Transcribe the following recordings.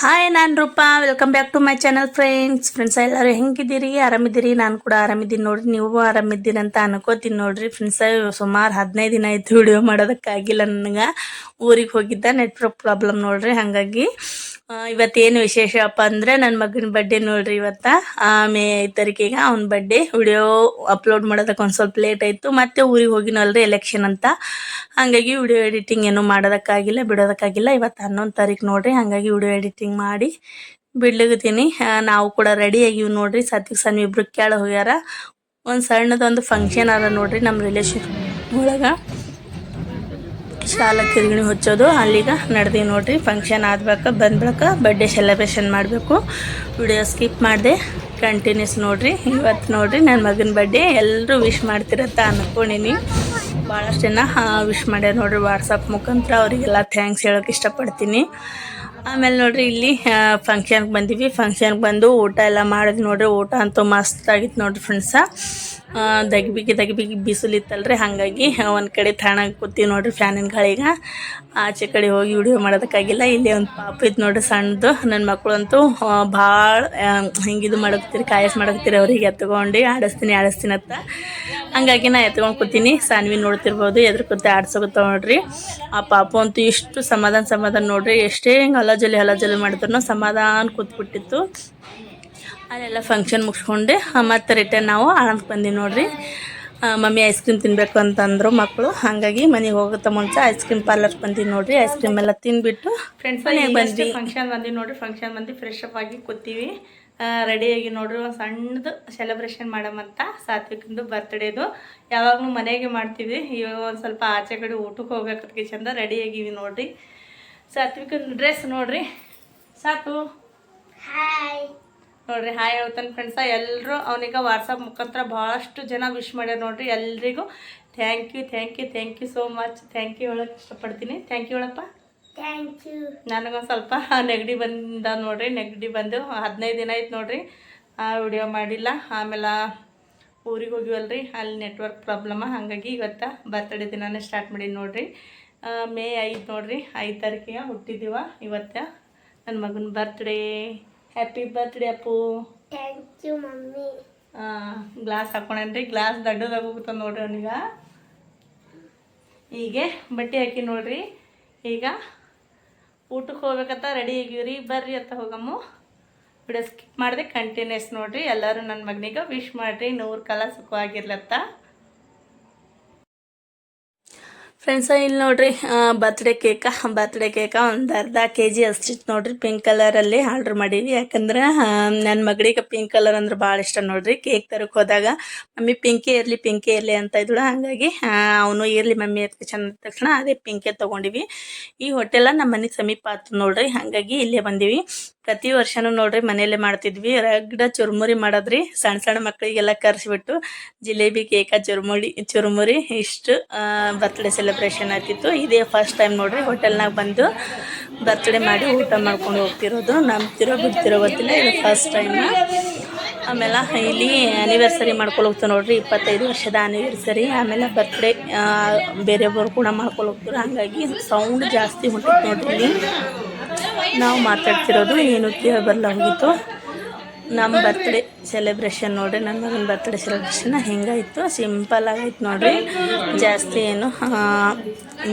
Hi ನಾನು Roopa. Welcome back to my channel friends friends ಎಲ್ಲರೂ ಹೆಂಗಿದ್ದೀರಿ? ಆರಾಮಿದ್ದೀರಿ? ನಾನು ಕೂಡ ಆರಾಮಿದ್ದೀನಿ ನೋಡ್ರಿ. ನೀವು ಆರಾಮಿದ್ದೀರಿ ಅಂತ ಅನ್ಕೋತೀನಿ ನೋಡ್ರಿ. ಫ್ರೆಂಡ್ಸ್ ಸುಮಾರು ಹದಿನೈದು ದಿನ ಆಯ್ತು ವಿಡಿಯೋ ಮಾಡೋದಕ್ಕಾಗಿಲ್ಲ ನನಗೆ. ಊರಿಗೆ ಹೋಗಿದ್ದ ನೆಟ್ವರ್ಕ್ ಪ್ರಾಬ್ಲಮ್ ನೋಡ್ರಿ. ಹಾಗಾಗಿ ಇವತ್ತೇನು ವಿಶೇಷಪ್ಪ ಅಂದರೆ ನನ್ನ ಮಗನ ಬರ್ಡೇ ನೋಡ್ರಿ ಇವತ್ತ. ಮೇ ತಾರೀಕಿಗೆ ಅವ್ನ ಬರ್ಡೇ ವಿಡಿಯೋ ಅಪ್ಲೋಡ್ ಮಾಡೋದಕ್ಕೆ ಒಂದು ಸ್ವಲ್ಪ ಲೇಟ್ ಆಯಿತು. ಮತ್ತೆ ಊರಿಗೆ ಹೋಗಿನಲ್ರಿ ಎಲೆಕ್ಷನ್ ಅಂತ. ಹಾಗಾಗಿ ವಿಡಿಯೋ ಎಡಿಟಿಂಗ್ ಏನು ಮಾಡೋದಕ್ಕಾಗಿಲ್ಲ, ಬಿಡೋದಕ್ಕಾಗಿಲ್ಲ. ಇವತ್ತು ಹನ್ನೊಂದು ತಾರೀಕು ನೋಡ್ರಿ, ಹಾಗಾಗಿ ವಿಡಿಯೋ ಎಡಿಟಿಂಗ್ ಮಾಡಿ ಬಿಡ್ಲಿಗತ್ತೀನಿ ನಾವು ಕೂಡ ರೆಡಿ ಆಗಿವಿ ನೋಡ್ರಿ. ಸತ್ಯಕ್ಕೆ ಸಣ್ಣ ಇಬ್ರು ಕೇಳ ಹೋಗ್ಯಾರ. ಒಂದು ಸಣ್ಣದೊಂದು ಫಂಕ್ಷನ್ ಅದ ನೋಡ್ರಿ ನಮ್ಮ ರಿಲೇಷನ್ ಒಳಗೆ. ಶಾಲಾ ಕಿರಿಗಿಣಿ ಹಚ್ಚೋದು. ಅಲ್ಲಿಗ ನಡೆದಿ ನೋಡ್ರಿ ಫಂಕ್ಷನ್ ಆದ್ಬೇಕ ಬಂದ್ಬೇಕ ಬರ್ಡೇ ಸೆಲೆಬ್ರೇಷನ್ ಮಾಡಬೇಕು. ವಿಡಿಯೋ ಸ್ಕಿಪ್ ಮಾಡಿದೆ ಕಂಟಿನ್ಯೂಸ್ ನೋಡ್ರಿ. ಇವತ್ತು ನೋಡ್ರಿ ನನ್ನ ಮಗನ ಬರ್ಡೇ ಎಲ್ಲರೂ ವಿಶ್ ಮಾಡ್ತಿರತ್ತ ಅನ್ಕೊಂಡಿನಿ. ಭಾಳಷ್ಟು ಜನ ವಿಶ್ ಮಾಡ್ಯಾರ ನೋಡ್ರಿ ವಾಟ್ಸಪ್ ಮುಖಾಂತರ, ಅವರಿಗೆಲ್ಲ ಥ್ಯಾಂಕ್ಸ್ ಹೇಳೋಕೆ ಇಷ್ಟಪಡ್ತೀನಿ. ಆಮೇಲೆ ನೋಡ್ರಿ ಇಲ್ಲಿ ಫಂಕ್ಷನ್ಗೆ ಬಂದೀವಿ. ಫಂಕ್ಷನ್ಗೆ ಬಂದು ಊಟ ಎಲ್ಲ ಮಾಡಿದ್ವಿ ನೋಡ್ರಿ. ಊಟ ಅಂತೂ ಮಸ್ತ್ ಆಗಿತ್ತು ನೋಡ್ರಿ ಫ್ರೆಂಡ್ಸ ದಗ್ಬಿಗಿ ದಗ್ಬಿಗಿ ಬಿಸಿಲಿತ್ತಲ್ರಿ, ಹಾಗಾಗಿ ಒಂದು ಕಡೆ ತಣ್ಣಗೆ ಕೂತೀವಿ ನೋಡ್ರಿ ಫ್ಯಾನಿನ ಗಾಳಿಗೆ. ಆಚೆ ಕಡೆ ಹೋಗಿ ವಿಡಿಯೋ ಮಾಡೋದಕ್ಕಾಗಿಲ್ಲ, ಇಲ್ಲಿ ಒಂದು ಪಾಪ ಇತ್ತು ನೋಡ್ರಿ ಸಣ್ಣದು ನನ್ನ ಮಕ್ಕಳಂತೂ ಭಾಳ ಹಿಂಗಿದು ಮಾಡಕ್ತೀರಿ ಕಾಯಸ್ ಮಾಡಕ್ತೀರಿ ಅವ್ರಿಗೆ, ಎತ್ಕೊಂಡು ಆಡಿಸ್ತೀನಿ ಆಡಿಸ್ತೀನಿ ಅಂತ. ಹಂಗಾಗಿ ನಾ ಎತ್ಕೊಂಡು ಕೂತೀನಿ ಸಾನ್ವಿ ನೋಡ್ತಿರ್ಬೋದು ಎದ್ರ ಕೂತಿ ಆಡ್ಸೋಗುತ್ತ ನೋಡ್ರಿ. ಆ ಪಾಪ ಅಂತೂ ಇಷ್ಟು ಸಮಾಧಾನ ಸಮಾಧಾನ ನೋಡ್ರಿ, ಎಷ್ಟೇ ಹಿಂಗೆ ಹಲಜಲಿ ಹಲಜಲಿ ಮಾಡಿದ್ರು ಸಮಾಧಾನ ಕೂತ್ಬಿಟ್ಟಿತ್ತು. ಅಲ್ಲೆಲ್ಲ ಫಂಕ್ಷನ್ ಮುಗಿಸ್ಕೊಂಡು ಮತ್ತೆ ರಿಟರ್ನ್ ನಾವು ಆನಂದಕ್ಕೆ ಬಂದೀವಿ ನೋಡ್ರಿ. ಮಮ್ಮಿ ಐಸ್ ಕ್ರೀಮ್ ತಿನ್ನಬೇಕು ಅಂತಂದ್ರು ಮಕ್ಕಳು ಹಾಗಾಗಿ ಮನೆಗೆ ಹೋಗುತ್ತೆ ಮುಂಚೆ ಐಸ್ ಕ್ರೀಮ್ ಪಾರ್ಲರ್ ಬಂದೀವಿ ನೋಡ್ರಿ. ಐಸ್ ಕ್ರೀಮ್ ಎಲ್ಲ ತಿನ್ಬಿಟ್ಟು ಫ್ರೆಂಡ್ಸ್ ಮನೆಗೆ ಬಂದ್ವಿ. ಫಂಕ್ಷನ್ ಬಂದೀವಿ ನೋಡ್ರಿ. ಫಂಕ್ಷನ್ ಬಂದು ಫ್ರೆಶ್ ಅಪ್ ಆಗಿ ಕೂತೀವಿ. ರೆಡಿಯಾಗಿ ನೋಡ್ರಿ. ಒಂದು ಸಣ್ಣದು ಸೆಲೆಬ್ರೇಷನ್ ಮಾಡಮಂತ ಸಾತ್ವಿಕಂದು ಬರ್ತ್ಡೇದು ಯಾವಾಗಲೂ ಮನೆಗೆ ಮಾಡ್ತೀವಿ. ಇವಾಗ ಒಂದು ಸ್ವಲ್ಪ ಆಚೆ ಕಡೆ ಊಟಕ್ಕೆ ಹೋಗ್ಬೇಕದಕ್ಕೆ ಚಂದ ರೆಡಿ ಆಗಿವಿ ನೋಡ್ರಿ. ಸಾತ್ವಿಕನ ಡ್ರೆಸ್ ನೋಡ್ರಿ. ಸಾಕು. ನೋಡ್ರಿ ಹಾಯ್ ಹೇಳ್ತಾನೆ ಫ್ರೆಂಡ್ಸ ಎಲ್ಲರೂ ಅವನಿಗ ವಾಟ್ಸಪ್ ಮುಖಾಂತರ ಭಾಳಷ್ಟು ಜನ ವಿಶ್ ಮಾಡ್ಯಾರ ನೋಡ್ರಿ. ಎಲ್ರಿಗೂ thank you thank you thank you so much thank you ಹೇಳಕ್ಕೆ ಇಷ್ಟಪಡ್ತೀನಿ. ಥ್ಯಾಂಕ್ ಯು ಹೇಳಪ್ಪ. ಥ್ಯಾಂಕ್ ಯು ನನಗೊಂದು ಸ್ವಲ್ಪ ನೆಗಡಿ ಬಂದ ನೋಡ್ರಿ. ನೆಗಡಿ ಬಂದು ಹದಿನೈದು ದಿನ ಆಯ್ತು ನೋಡ್ರಿ. ಆ ವಿಡಿಯೋ ಮಾಡಿಲ್ಲ. ಆಮೇಲೆ ಊರಿಗೆ ಹೋಗಿವಲ್ರಿ. ಅಲ್ಲಿ ನೆಟ್ವರ್ಕ್ ಪ್ರಾಬ್ಲಮ್ಮ ಹಾಗಾಗಿ ಇವತ್ತು ಬರ್ತಡೇ ದಿನಾನೇ ಸ್ಟಾರ್ಟ್ ಮಾಡೀನಿ ನೋಡ್ರಿ. ಮೇ ಐದು ನೋಡ್ರಿ. ಐದು ತಾರೀಕಿಗೆ ಹುಟ್ಟಿದ್ದೀವ ಇವತ್ತು. ನನ್ನ ಮಗನ birthday happy birthday Appu thank you mummy glass ಹಾಕೊಂಡೇನ್ರಿ glass ದಡ್ಡದಾಗ ಹೋಗುತ್ತ ನೋಡ್ರಿ ಅವನಿಗ. ಹೀಗೆ ಬಟ್ಟೆ ಹಾಕಿ ನೋಡ್ರಿ. ಈಗ ಊಟಕ್ಕೆ ಹೋಗ್ಬೇಕಂತ ರೆಡಿ ಆಗಿವ್ರಿ. ಬರ್ರಿ ಅಂತ ಹೋಗಮ್ಮು. ಬಿಡೋ ಸ್ಕಿಪ್ ಮಾಡಿದೆ ಕಂಟಿನ್ಯೂಸ್ ನೋಡ್ರಿ. ಎಲ್ಲರೂ ನನ್ನ ಮಗನಿಗೆ ವಿಶ್ ಮಾಡಿರಿ. ನೂರು ಕಾಲ ಸುಖವಾಗಿರ್ಲತ್ತ. ಫ್ರೆಂಡ್ಸ ಇಲ್ಲಿ ನೋಡ್ರಿ ಬರ್ತ್ಡೇ ಕೇಕ ಬರ್ತ್ಡೇ ಕೇಕ ಒಂದು ಅರ್ಧ ಕೆ ಜಿ ಅಷ್ಟಿತ್ತು ನೋಡ್ರಿ ಪಿಂಕ್ ಕಲರಲ್ಲಿ ಆರ್ಡ್ರ್ ಮಾಡೀವಿ. ಯಾಕಂದ್ರೆ ನನ್ನ ಮಗಳಿಗೆ ಪಿಂಕ್ ಕಲರ್ ಅಂದ್ರೆ ಭಾಳ ಇಷ್ಟ ನೋಡ್ರಿ ಕೇಕ್ ತರಕ್ಕೆ ಹೋದಾಗ. ಮಮ್ಮಿ ಪಿಂಕೆ ಇರಲಿ ಪಿಂಕೆ ಇರಲಿ ಅಂತ ಇದ್ಳು. ಹಾಗಾಗಿ ಅವನು ಇರಲಿ ಮಮ್ಮಿ ಅಂತ ಚಂದ ತಕ್ಷಣ ಅದೇ ಪಿಂಕೆ ತೊಗೊಂಡಿವಿ. ಈ ಹೋಟೆಲ ನಮ್ಮ ಮನೆಗೆ ಸಮೀಪ ಆಯ್ತು ನೋಡ್ರಿ, ಹಾಗಾಗಿ ಇಲ್ಲೇ ಬಂದೀವಿ. ಪ್ರತಿ ವರ್ಷನೂ ನೋಡ್ರಿ, ಮನೆಯಲ್ಲೇ ಮಾಡ್ತಿದ್ವಿ. ರಗಡ ಚುರುಮುರಿ ಮಾಡೋದ್ರಿ ಸಣ್ಣ ಸಣ್ಣ ಮಕ್ಕಳಿಗೆಲ್ಲ ಕರ್ಸಿಬಿಟ್ಟು, ಜಿಲೇಬಿ ಕೇಕ, ಚುರುಮುರಿ ಚುರುಮುರಿ ಇಷ್ಟು ಬರ್ತ್ಡೇ ಸೆಲೆಬ್ರೇಷನ್ ಆಗ್ತಿತ್ತು. ಇದೇ ಫಸ್ಟ್ ಟೈಮ್ ನೋಡ್ರಿ ಹೋಟೆಲ್ನಾಗ ಬಂದು ಬರ್ತ್ಡೇ ಮಾಡಿ ಊಟ ಮಾಡ್ಕೊಂಡು ಹೋಗ್ತಿರೋದು. ನಂಬ್ತಿರೋ ಬಿಡ್ತಿರೋ ಗೊತ್ತಿಲ್ಲ ಇದು ಫಸ್ಟ್ ಟೈಮ್ ಆಮೇಲೆ ಇಲ್ಲಿ ಆ್ಯನಿವರ್ಸರಿ ಮಾಡ್ಕೊಂಡು ಹೋಗ್ತಾರೆ ನೋಡ್ರಿ, ಇಪ್ಪತ್ತೈದು ವರ್ಷದ ಆ್ಯನಿವರ್ಸರಿ ಆಮೇಲೆ ಬರ್ತ್ಡೇ ಬೇರೆಯವರು ಕೂಡ ಹೋಗ್ತಾರೆ ಹಾಗಾಗಿ ಸೌಂಡ್ ಜಾಸ್ತಿ ಹೊಂಟಿತ್ತು ನೋಡ್ರಿ ನಾವು ಮಾತಾಡ್ತಿರೋದು ಏನು ಕೇಳಿ ಬರಲ್ಲ ನಮ್ಮ ಬರ್ತ್ಡೇ ಸೆಲೆಬ್ರೇಷನ್ ನೋಡ್ರಿ ನನ್ನ ಮಗನ ಬರ್ತ್ಡೇ ಸೆಲೆಬ್ರೇಷನ್ ಹೆಂಗಾಯಿತು? ಸಿಂಪಲ್ ಆಗೈತೆ ನೋಡ್ರಿ. ಜಾಸ್ತಿ ಏನು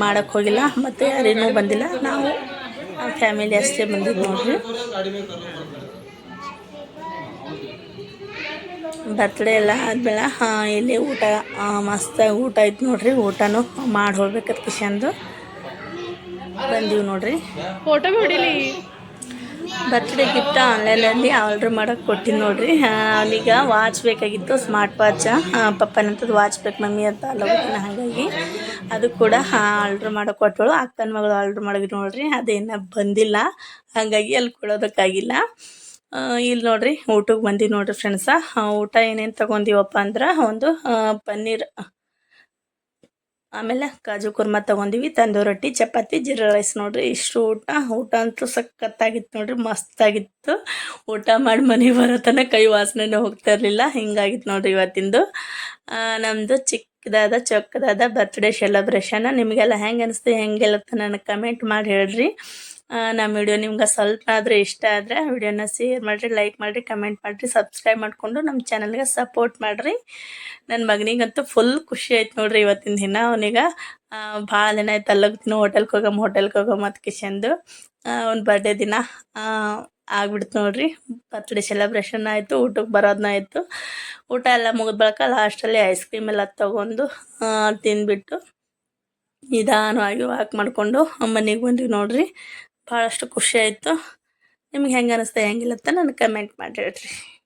ಮಾಡೋಕ್ಕೆ ಹೋಗಿಲ್ಲ, ಮತ್ತು ಯಾರೇನೂ ಬಂದಿಲ್ಲ. ನಾವು ಫ್ಯಾಮಿಲಿ ಅಷ್ಟೇ ಬಂದಿದ್ದು ನೋಡ್ರಿ. ಬರ್ತ್ಡೇ ಎಲ್ಲ ಆದ್ಮೇಲೆ ಇಲ್ಲಿ ಊಟ ಮಸ್ತ್ ಮಸ್ತಾಗಿ ಊಟ ಆಯ್ತು ನೋಡ್ರಿ. ಊಟನೂ ಮಾಡಿ ಹೋಗ್ಬೇಕತ್ ಕಿಶನ್ದು. ಬಂದೀವಿ ನೋಡ್ರಿ. ಫೋಟೋ ಹೊಡಿಲಿ ಬರ್ತ್ಡೇ ಗಿಫ್ಟ್ ಆನ್ಲೈನಲ್ಲಿ ಆರ್ಡ್ರ್ ಮಾಡೋಕೆ ಕೊಟ್ಟಿನಿ ನೋಡ್ರಿ. ಅವನಿಗೆ ವಾಚ್ ಬೇಕಾಗಿತ್ತು ಸ್ಮಾರ್ಟ್ ವಾಚ ಪಪ್ಪನಂತದ್ದು ವಾಚ್ ಬೇಕು, ಮಮ್ಮಿ ಅಂತ ಅಲ್ಲ ಹಾಗಾಗಿ. ಅದು ಕೂಡ ಆರ್ಡ್ರ್ ಮಾಡೋಕೆ ಕೊಟ್ಟಳು ಅಕ್ಕನ ಮಗಳು ಆರ್ಡ್ರ್ ಮಾಡಿದ್ರು ನೋಡ್ರಿ. ಅದೇನ ಬಂದಿಲ್ಲ. ಹಾಗಾಗಿ ಅಲ್ಲಿ ಕೊಡೋದಕ್ಕಾಗಿಲ್ಲ. ಇಲ್ಲಿ ನೋಡ್ರಿ ಊಟಕ್ಕೆ ಬಂದಿ ನೋಡ್ರಿ ಫ್ರೆಂಡ್ಸ ಊಟ ಏನೇನು ತೊಗೊಂಡಿವಪ್ಪ ಅಂದ್ರೆ, ಒಂದು ಪನ್ನೀರ್ ಆಮೇಲೆ ಕಾಜು ಕುರ್ಮ ತೊಗೊಂಡಿವಿ ತಂದೂರಿ ರೊಟ್ಟಿ, ಚಪಾತಿ, ಜೀರಾ ರೈಸ್ ನೋಡ್ರಿ. ಇಷ್ಟು ಊಟ ಊಟ ಅಂತೂ ಸಖತ್ತಾಗಿತ್ತು ನೋಡ್ರಿ, ಮಸ್ತಾಗಿತ್ತು. ಊಟ ಮಾಡಿ ಮನೆಗೆ ಬರೋ ತನಕ ಕೈ ವಾಸನೆ ಹೋಗ್ತಾ ಇರಲಿಲ್ಲ, ಹಿಂಗಾಗಿತ್ತು ನೋಡ್ರಿ ಇವತ್ತಿಂದು. ನಮ್ಮದು ಚಿಕ್ಕದಾದ, ಚೊಕ್ಕದಾದ ಬರ್ತ್ಡೇ ಸೆಲೆಬ್ರೇಷನ್ ನಿಮಗೆಲ್ಲ ಹೆಂಗೆ ಅನಿಸ್ತು, ಹೆಂಗೆಲ್ಲ ನನಗೆ ಕಮೆಂಟ್ ಮಾಡಿ ಹೇಳ್ರಿ. ನಮ್ಮ ವಿಡಿಯೋ ನಿಮ್ಗೆ ಸ್ವಲ್ಪ ಆದರೂ ಇಷ್ಟ ಆದರೆ ವಿಡಿಯೋನ ಶೇರ್ ಮಾಡಿರಿ ಲೈಕ್ ಮಾಡಿರಿ ಕಮೆಂಟ್ ಮಾಡಿರಿ ಸಬ್ಸ್ಕ್ರೈಬ್ ಮಾಡಿಕೊಂಡು ನಮ್ಮ ಚಾನಲ್ಗೆ ಸಪೋರ್ಟ್ ಮಾಡಿರಿ. ನನ್ನ ಮಗನಿಗಂತೂ ಫುಲ್ ಖುಷಿ ಆಯ್ತು ನೋಡ್ರಿ ಇವತ್ತಿನ ದಿನ. ಅವನಿಗೆ ಭಾಳ ದಿನ ಆಯ್ತು ಅಲ್ಲೋಗ್ತೀನಿ ಹೋಟೆಲ್ಗೆ ಹೋಗಮ್ಮ ಹೋಟೆಲ್ಗೆ ಹೋಗಮ್ಮ ಮತ್ತು ಕಿಶಂದು ಅವ್ನ ಬರ್ಡೇ ದಿನ ಆಗ್ಬಿಡ್ತು ನೋಡ್ರಿ. ಬರ್ತ್ಡೇ ಸೆಲೆಬ್ರೇಷನ್ ಆಯಿತು ಊಟಕ್ಕೆ ಬರೋದನ್ನ ಆಯಿತು. ಊಟ ಎಲ್ಲ ಮುಗಿದ ಬಳಿಕ ಲಾಸ್ಟಲ್ಲಿ ಐಸ್ ಕ್ರೀಮ್ ಎಲ್ಲ ತೊಗೊಂಡು ತಿಂದ್ಬಿಟ್ಟು ನಿಧಾನವಾಗಿ ವಾಕ್ ಮಾಡಿಕೊಂಡು ಮನೆಗೆ ಬಂದ್ವಿ ನೋಡ್ರಿ. ಭಾಳಷ್ಟು ಖುಷಿ ಆಯಿತು. ನಿಮ್ಗೆ ಹೆಂಗೆ ಅನ್ನಿಸ್ತಾ ಹೆಂಗಿಲ್ಲ ಅಂತ ನನಗೆ ಕಮೆಂಟ್ ಮಾಡಿ ಹೇಳ್ರಿ.